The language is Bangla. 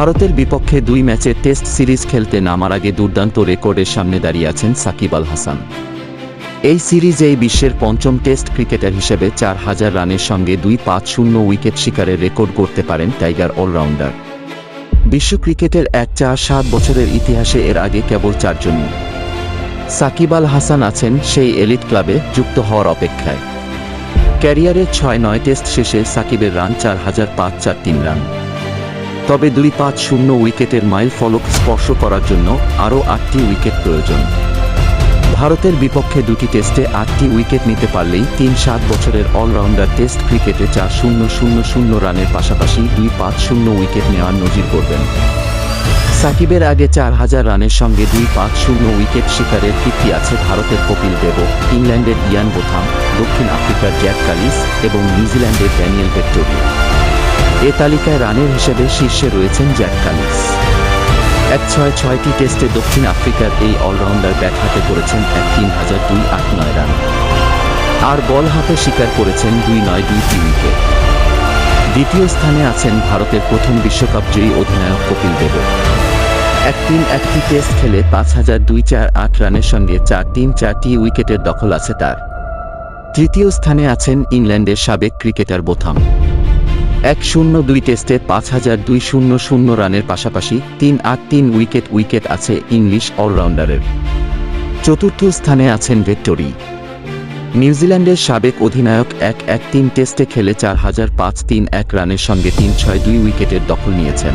ভারতের বিপক্ষে দুই ম্যাচে টেস্ট সিরিজ খেলতে নামার আগে দুর্দান্ত রেকর্ডের সামনে দাঁড়িয়ে আছেন সাকিব আল হাসান। এই সিরিজেই বিশ্বের পঞ্চম টেস্ট ক্রিকেটার হিসেবে চার হাজার রানের সঙ্গে দুই পাঁচ শূন্য উইকেট শিকারের রেকর্ড করতে পারেন টাইগার অলরাউন্ডার। বিশ্ব ক্রিকেটের এক চার সাত বছরের ইতিহাসে এর আগে কেবল চারজনই সাকিব আল হাসান আছেন সেই এলিট ক্লাবে যুক্ত হওয়ার অপেক্ষায়। ক্যারিয়ারের ছয় নয় টেস্ট শেষে সাকিবের রান চার হাজার পাঁচ চার তিন রান। তবে দুই পাঁচ শূন্য উইকেটের মাইল ফলক স্পর্শ করার জন্য আরও আটটি উইকেট প্রয়োজন। ভারতের বিপক্ষে দুটি টেস্টে আটটি উইকেট নিতে পারলেই তিন সাত বছরের অলরাউন্ডার টেস্ট ক্রিকেটে চার শূন্য শূন্য শূন্য রানের পাশাপাশি দুই পাঁচ শূন্য উইকেট নেওয়ার নজির করবেন। সাকিবের আগে চার হাজার রানের সঙ্গে দুই পাঁচ শূন্য উইকেট শিকারের কীর্তি আছে ভারতের কপিল দেব, ইংল্যান্ডের ইয়ান বোথাম, দক্ষিণ আফ্রিকার জ্যাক কালিস এবং নিউজিল্যান্ডের ড্যানিয়েল ভেক্টোরিয়া এ তালিকায় রানের হিসেবে শীর্ষে রয়েছেন জ্যাক কালিস। এক ছয় ছয়টি টেস্টে দক্ষিণ আফ্রিকার এই অলরাউন্ডার ব্যাট হাতে করেছেন এক তিন হাজার দুই আট নয় রান। আর বল হাতে শিকার করেছেন দুই নয় দুই তিন উইকেট। দ্বিতীয় স্থানে আছেন ভারতের প্রথম বিশ্বকাপ জয়ী অধিনায়ক কপিল দেব। এক তিন একটি টেস্ট খেলে পাঁচ হাজার দুই চার আট রানের সঙ্গে চার তিন চারটি উইকেটের দখল আছে তার। তৃতীয় স্থানে আছেন ইংল্যান্ডের সাবেক ক্রিকেটার বোথাম। এক শূন্য দুই টেস্টে পাঁচ হাজার দুই শূন্য শূন্য রানের পাশাপাশি তিন আট তিন উইকেট উইকেট আছে ইংলিশ অলরাউন্ডারের। চতুর্থ স্থানে আছেন ভেক্টরি। নিউজিল্যান্ডের সাবেক অধিনায়ক এক এক তিন টেস্টে খেলে চার হাজার পাঁচ তিন এক রানের সঙ্গে তিন ছয় দুই উইকেটের দখল নিয়েছেন।